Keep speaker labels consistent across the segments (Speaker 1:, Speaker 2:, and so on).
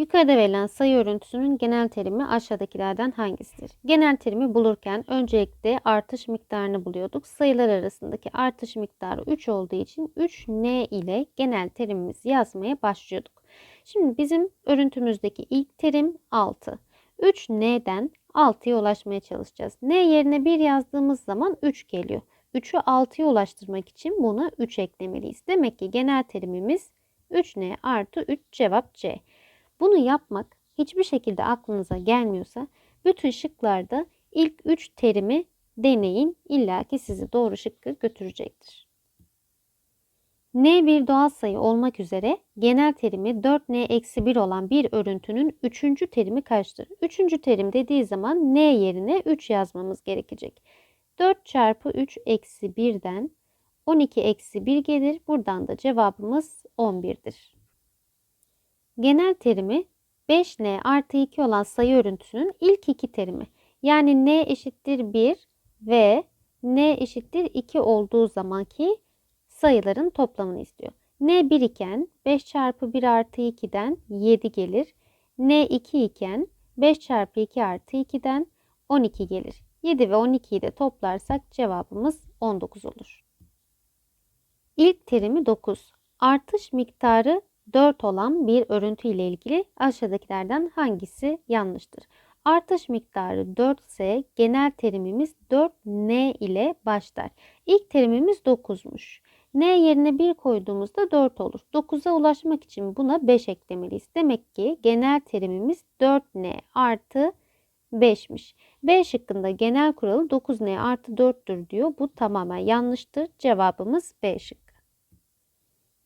Speaker 1: Yukarıda verilen sayı örüntüsünün genel terimi aşağıdakilerden hangisidir? Genel terimi bulurken öncelikle artış miktarını buluyorduk. Sayılar arasındaki artış miktarı 3 olduğu için 3n ile genel terimimizi yazmaya başlıyorduk. Şimdi bizim örüntümüzdeki ilk terim 6. 3n'den 6'ya ulaşmaya çalışacağız. n yerine 1 yazdığımız zaman 3 geliyor. 3'ü 6'ya ulaştırmak için buna 3 eklemeliyiz. Demek ki genel terimimiz 3n artı 3 cevap C. Bunu yapmak hiçbir şekilde aklınıza gelmiyorsa bütün şıklarda ilk 3 terimi deneyin. İlla ki sizi doğru şıkkı götürecektir. N bir doğal sayı olmak üzere genel terimi 4n-1 olan bir örüntünün 3. terimi kaçtır? 3. terim dediği zaman n yerine 3 yazmamız gerekecek. 4 çarpı 3 eksi 1'den 12 eksi 1 gelir. Buradan da cevabımız 11'dir. Genel terimi 5n artı 2 olan sayı örüntüsünün ilk iki terimi. Yani n eşittir 1 ve n eşittir 2 olduğu zamanki sayıların toplamını istiyor. n 1 iken 5 çarpı 1 artı 2'den 7 gelir. n 2 iken 5 çarpı 2 artı 2'den 12 gelir. 7 ve 12'yi de toplarsak cevabımız 19 olur. İlk terimi 9. Artış miktarı 4 olan bir örüntü ile ilgili aşağıdakilerden hangisi yanlıştır? Artış miktarı 4 ise genel terimimiz 4n ile başlar. İlk terimimiz 9'muş. n yerine 1 koyduğumuzda 4 olur. 9'a ulaşmak için buna 5 eklemeliyiz. Demek ki genel terimimiz 4n artı 5'miş. B şıkkında genel kuralı 9n artı 4'tür diyor. Bu tamamen yanlıştır. Cevabımız B şıkkı.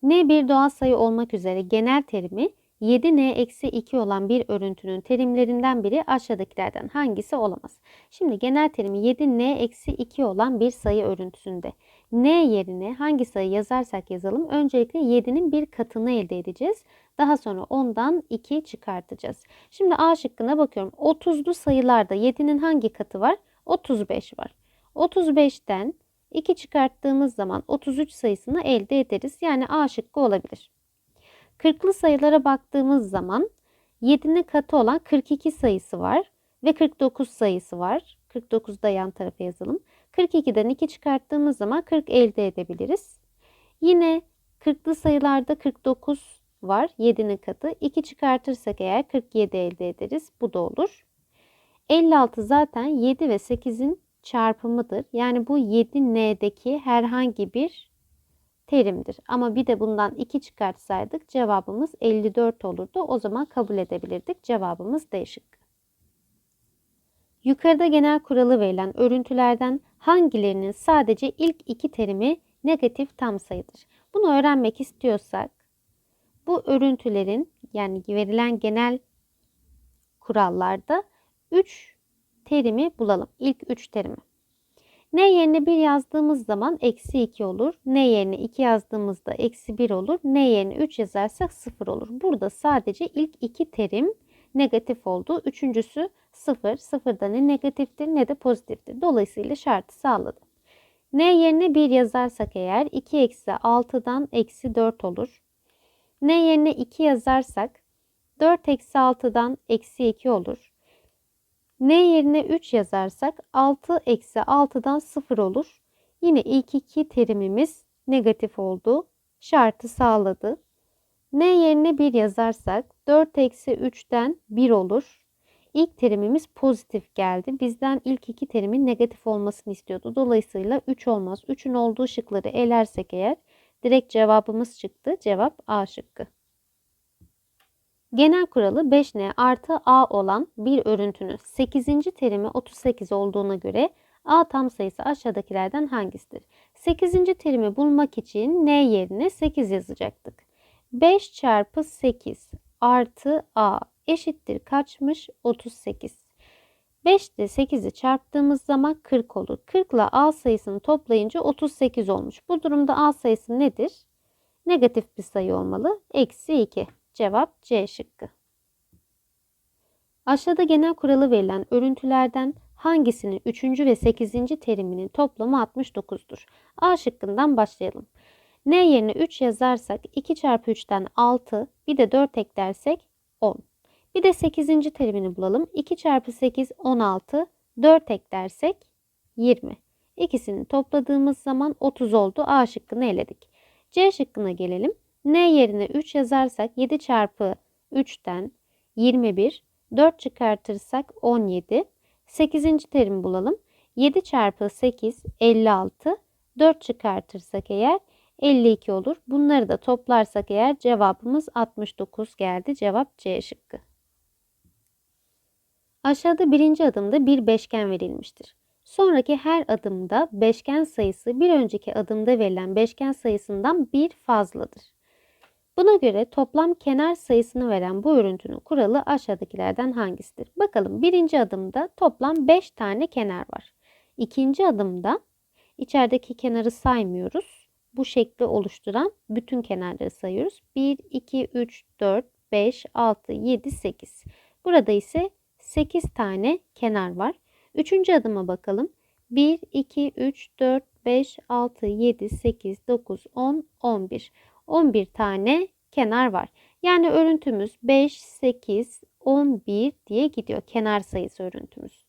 Speaker 1: N bir doğal sayı olmak üzere genel terimi 7n-2 olan bir örüntünün terimlerinden biri aşağıdakilerden hangisi olamaz? Şimdi genel terimi 7n-2 olan bir sayı örüntüsünde n yerine hangi sayı yazarsak yazalım öncelikle 7'nin bir katını elde edeceğiz. Daha sonra ondan 2 çıkartacağız. Şimdi A şıkkına bakıyorum. 30'lu sayılarda 7'nin hangi katı var? 35 var. 35'ten 2 çıkarttığımız zaman 33 sayısını elde ederiz. Yani A şıkkı olabilir. 40'lı sayılara baktığımız zaman 7'nin katı olan 42 sayısı var ve 49 sayısı var. 49'u da yan tarafa yazalım. 42'den 2 çıkarttığımız zaman 40 elde edebiliriz. Yine 40'lı sayılarda 49 var. 7'nin katı. 2 çıkartırsak eğer 47 elde ederiz. Bu da olur. 56 zaten 7 ve 8'in çarpımıdır. Yani bu 7n'deki herhangi bir terimdir. Ama bir de bundan 2 çıkartsaydık cevabımız 54 olurdu. O zaman kabul edebilirdik. Cevabımız D şıkkı. Yukarıda genel kuralı verilen örüntülerden hangilerinin sadece ilk iki terimi negatif tam sayıdır? Bunu öğrenmek istiyorsak bu örüntülerin yani verilen genel kurallarda 3 terimi bulalım. İlk 3 terimi. N yerine 1 yazdığımız zaman eksi 2 olur. N yerine 2 yazdığımızda eksi 1 olur. N yerine 3 yazarsak 0 olur. Burada sadece ilk 2 terim negatif oldu. Üçüncüsü 0. 0 ne negatiftir ne de pozitiftir. Dolayısıyla şartı sağladı. N yerine 1 yazarsak eğer 2 eksi 6'dan eksi 4 olur. N yerine 2 yazarsak 4 eksi 6'dan eksi 2 olur. N yerine 3 yazarsak 6 eksi 6'dan 0 olur. Yine ilk iki terimimiz negatif oldu. Şartı sağladı. N yerine 1 yazarsak 4 eksi 3'ten 1 olur. İlk terimimiz pozitif geldi. Bizden ilk iki terimin negatif olmasını istiyordu. Dolayısıyla 3 olmaz. 3'ün olduğu şıkları elersek eğer direkt cevabımız çıktı. Cevap A şıkkı. Genel kuralı 5n artı a olan bir örüntünün 8. terimi 38 olduğuna göre a tam sayısı aşağıdakilerden hangisidir? 8. terimi bulmak için n yerine 8 yazacaktık. 5 çarpı 8 artı a eşittir kaçmış? 38. 5 ile 8'i çarptığımız zaman 40 olur. 40 ile a sayısını toplayınca 38 olmuş. Bu durumda a sayısı nedir? Negatif bir sayı olmalı. Eksi 2. Cevap C şıkkı. Aşağıda genel kuralı verilen örüntülerden hangisinin 3. ve 8. teriminin toplamı 69'dur? A şıkkından başlayalım. N yerine 3 yazarsak 2 çarpı 3'ten 6 bir de 4 eklersek 10. Bir de 8. terimini bulalım. 2 çarpı 8 16. 4 eklersek 20. İkisini topladığımız zaman 30 oldu. A şıkkını eledik. C şıkkına gelelim. N yerine 3 yazarsak 7 çarpı 3'ten 21. 4 çıkartırsak 17. 8. terim bulalım. 7 çarpı 8 56. 4 çıkartırsak eğer 52 olur. Bunları da toplarsak eğer cevabımız 69 geldi. Cevap C şıkkı. Aşağıda birinci adımda bir beşgen verilmiştir. Sonraki her adımda beşgen sayısı bir önceki adımda verilen beşgen sayısından bir fazladır. Buna göre toplam kenar sayısını veren bu örüntünün kuralı aşağıdakilerden hangisidir? Bakalım birinci adımda toplam 5 tane kenar var. İkinci adımda içerideki kenarı saymıyoruz. Bu şekli oluşturan bütün kenarları sayıyoruz. 1, 2, 3, 4, 5, 6, 7, 8. Burada ise 8 tane kenar var. Üçüncü adıma bakalım. 1, 2, 3, 4, 5, 6, 7, 8, 9, 10, 11. 11 tane kenar var. Yani örüntümüz 5, 8, 11 diye gidiyor. Kenar sayısı örüntümüz.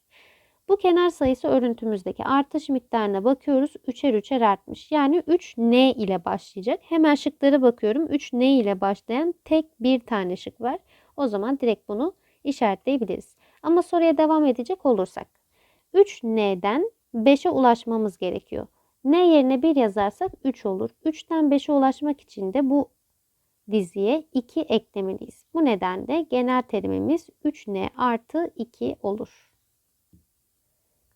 Speaker 1: Bu kenar sayısı örüntümüzdeki artış miktarına bakıyoruz. 3'er 3'er artmış. Yani 3 N ile başlayacak. Hemen şıklara bakıyorum. 3 N ile başlayan tek bir tane şık var. O zaman direkt bunu işaretleyebiliriz. Ama soruya devam edecek olursak. 3 N'den 5'e ulaşmamız gerekiyor. N yerine 1 yazarsak 3 olur. 3'ten 5'e ulaşmak için de bu diziye 2 eklemeliyiz. Bu nedenle genel terimimiz 3N artı 2 olur.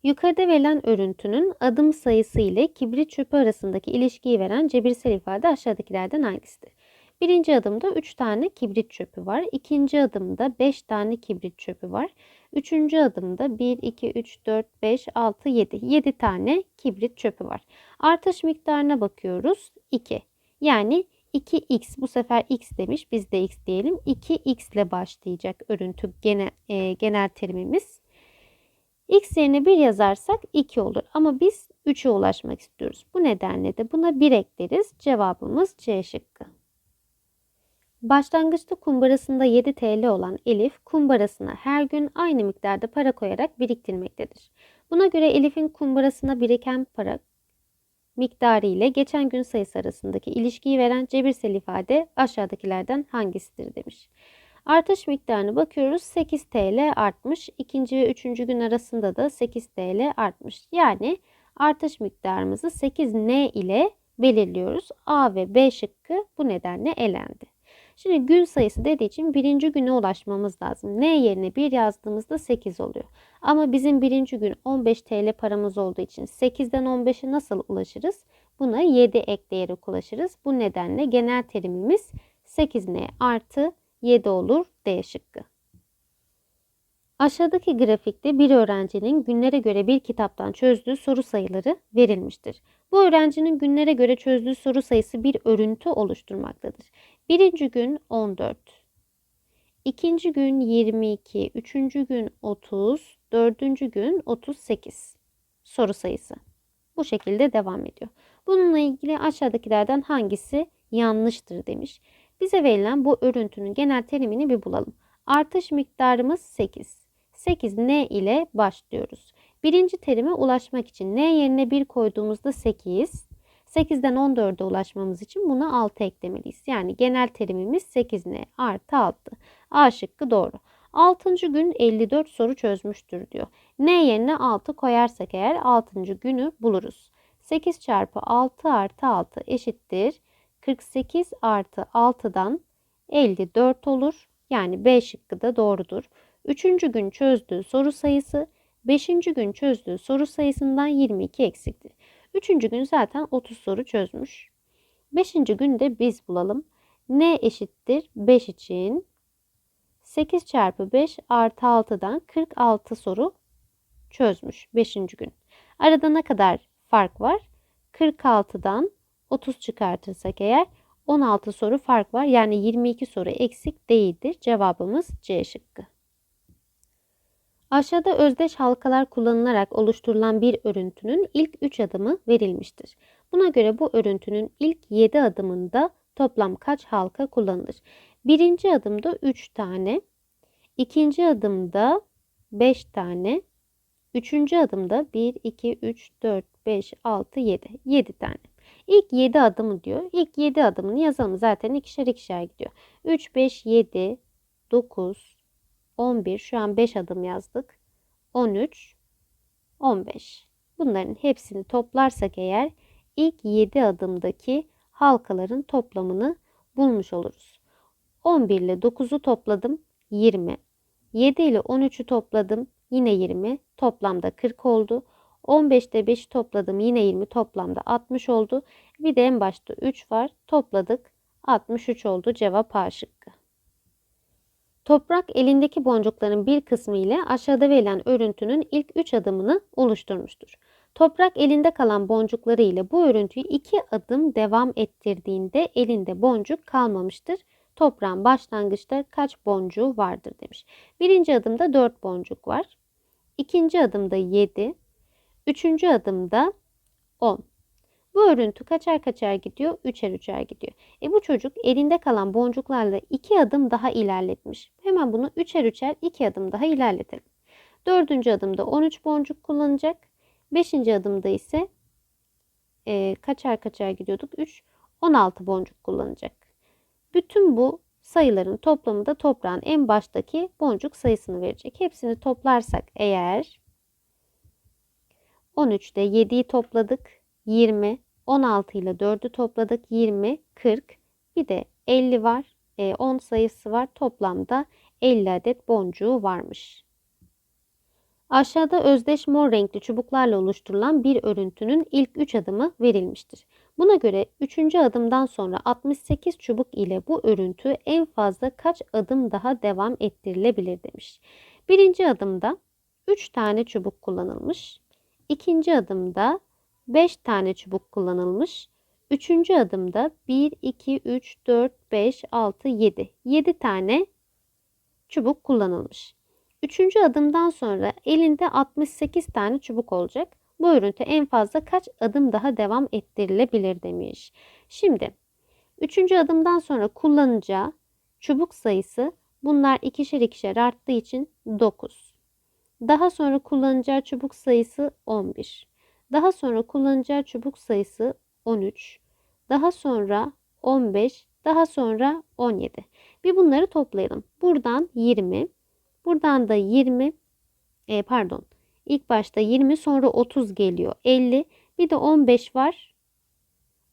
Speaker 1: Yukarıda verilen örüntünün adım sayısı ile kibrit çöpü arasındaki ilişkiyi veren cebirsel ifade aşağıdakilerden hangisidir? Birinci adımda 3 tane kibrit çöpü var. İkinci adımda 5 tane kibrit çöpü var. Üçüncü adımda 1, 2, 3, 4, 5, 6, 7. 7 tane kibrit çöpü var. Artış miktarına bakıyoruz. 2. Yani 2x bu sefer x demiş. Biz de x diyelim. 2x ile başlayacak örüntü genel, e, genel terimimiz. x yerine 1 yazarsak 2 olur. Ama biz 3'e ulaşmak istiyoruz. Bu nedenle de buna 1 ekleriz. Cevabımız C şıkkı. Başlangıçta kumbarasında 7 TL olan Elif kumbarasına her gün aynı miktarda para koyarak biriktirmektedir. Buna göre Elif'in kumbarasına biriken para miktarı ile geçen gün sayısı arasındaki ilişkiyi veren cebirsel ifade aşağıdakilerden hangisidir demiş. Artış miktarını bakıyoruz 8 TL artmış. İkinci ve üçüncü gün arasında da 8 TL artmış. Yani artış miktarımızı 8N ile belirliyoruz. A ve B şıkkı bu nedenle elendi. Şimdi gün sayısı dediği için birinci güne ulaşmamız lazım. N yerine 1 yazdığımızda 8 oluyor. Ama bizim birinci gün 15 TL paramız olduğu için 8'den 15'e nasıl ulaşırız? Buna 7 ekleyerek ulaşırız. Bu nedenle genel terimimiz 8N artı 7 olur D şıkkı. Aşağıdaki grafikte bir öğrencinin günlere göre bir kitaptan çözdüğü soru sayıları verilmiştir. Bu öğrencinin günlere göre çözdüğü soru sayısı bir örüntü oluşturmaktadır. Birinci gün 14, ikinci gün 22, üçüncü gün 30, dördüncü gün 38 soru sayısı. Bu şekilde devam ediyor. Bununla ilgili aşağıdakilerden hangisi yanlıştır demiş. Bize verilen bu örüntünün genel terimini bir bulalım. Artış miktarımız 8. 8 n ile başlıyoruz. Birinci terime ulaşmak için n yerine 1 koyduğumuzda 8. 8'den 14'e ulaşmamız için buna 6 eklemeliyiz. Yani genel terimimiz 8n artı 6. A şıkkı doğru. 6. gün 54 soru çözmüştür diyor. N yerine 6 koyarsak eğer 6. günü buluruz. 8 çarpı 6 artı 6 eşittir. 48 artı 6'dan 54 olur. Yani B şıkkı da doğrudur. 3. gün çözdüğü soru sayısı 5. gün çözdüğü soru sayısından 22 eksiktir. Üçüncü gün zaten 30 soru çözmüş. Beşinci günde biz bulalım. N eşittir 5 için 8 çarpı 5 artı 6'dan 46 soru çözmüş 5. gün. Arada ne kadar fark var? 46'dan 30 çıkartırsak eğer 16 soru fark var. Yani 22 soru eksik değildir. Cevabımız C şıkkı. Aşağıda özdeş halkalar kullanılarak oluşturulan bir örüntünün ilk 3 adımı verilmiştir. Buna göre bu örüntünün ilk 7 adımında toplam kaç halka kullanılır? Birinci adımda 3 tane, İkinci adımda 5 tane. Üçüncü adımda 1, 2, 3, 4, 5, 6, 7. 7 tane. İlk 7 adımı diyor. İlk 7 adımını yazalım. Zaten ikişer ikişer gidiyor. 3, 5, 7, 9, 11. Şu an 5 adım yazdık. 13, 15. Bunların hepsini toplarsak eğer ilk 7 adımdaki halkaların toplamını bulmuş oluruz. 11 ile 9'u topladım 20. 7 ile 13'ü topladım yine 20. Toplamda 40 oldu. 15 ile 5'i topladım yine 20. Toplamda 60 oldu. Bir de en başta 3 var. Topladık. 63 oldu. Cevap A şıkkı. Toprak elindeki boncukların bir kısmı ile aşağıda verilen örüntünün ilk 3 adımını oluşturmuştur. Toprak elinde kalan boncukları ile bu örüntüyü 2 adım devam ettirdiğinde elinde boncuk kalmamıştır. Toprağın başlangıçta kaç boncuğu vardır demiş. Birinci adımda 4 boncuk var. İkinci adımda 7. Üçüncü adımda 10. Bu örüntü kaçar kaçar gidiyor? Üçer üçer gidiyor. E bu çocuk elinde kalan boncuklarla iki adım daha ilerletmiş. Hemen bunu üçer üçer iki adım daha ilerletelim. Dördüncü adımda 13 boncuk kullanacak. Beşinci adımda ise e, kaçar kaçar gidiyorduk? 3, 16 boncuk kullanacak. Bütün bu sayıların toplamı da toprağın en baştaki boncuk sayısını verecek. Hepsini toplarsak eğer 13'te 7'yi topladık 20, 16 ile 4'ü topladık 20, 40 bir de 50 var 10 sayısı var toplamda 50 adet boncuğu varmış. Aşağıda özdeş mor renkli çubuklarla oluşturulan bir örüntünün ilk 3 adımı verilmiştir. Buna göre 3. adımdan sonra 68 çubuk ile bu örüntü en fazla kaç adım daha devam ettirilebilir demiş. Birinci adımda 3 tane çubuk kullanılmış. İkinci adımda 5 tane çubuk kullanılmış. Üçüncü adımda 1, 2, 3, 4, 5, 6, 7. 7 tane çubuk kullanılmış. Üçüncü adımdan sonra elinde 68 tane çubuk olacak. Bu örüntü en fazla kaç adım daha devam ettirilebilir demiş. Şimdi üçüncü adımdan sonra kullanacağı çubuk sayısı bunlar ikişer ikişer arttığı için 9. Daha sonra kullanacağı çubuk sayısı 11. Daha sonra kullanacağı çubuk sayısı 13. Daha sonra 15. Daha sonra 17. Bir bunları toplayalım. Buradan 20. Buradan da 20. E, pardon. İlk başta 20 sonra 30 geliyor. 50. Bir de 15 var.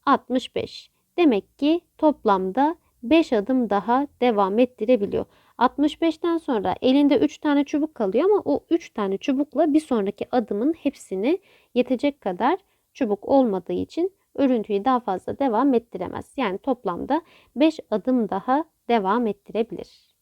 Speaker 1: 65. Demek ki toplamda 5 adım daha devam ettirebiliyor. 65'ten sonra elinde 3 tane çubuk kalıyor ama o 3 tane çubukla bir sonraki adımın hepsini yetecek kadar çubuk olmadığı için örüntüyü daha fazla devam ettiremez. Yani toplamda 5 adım daha devam ettirebilir.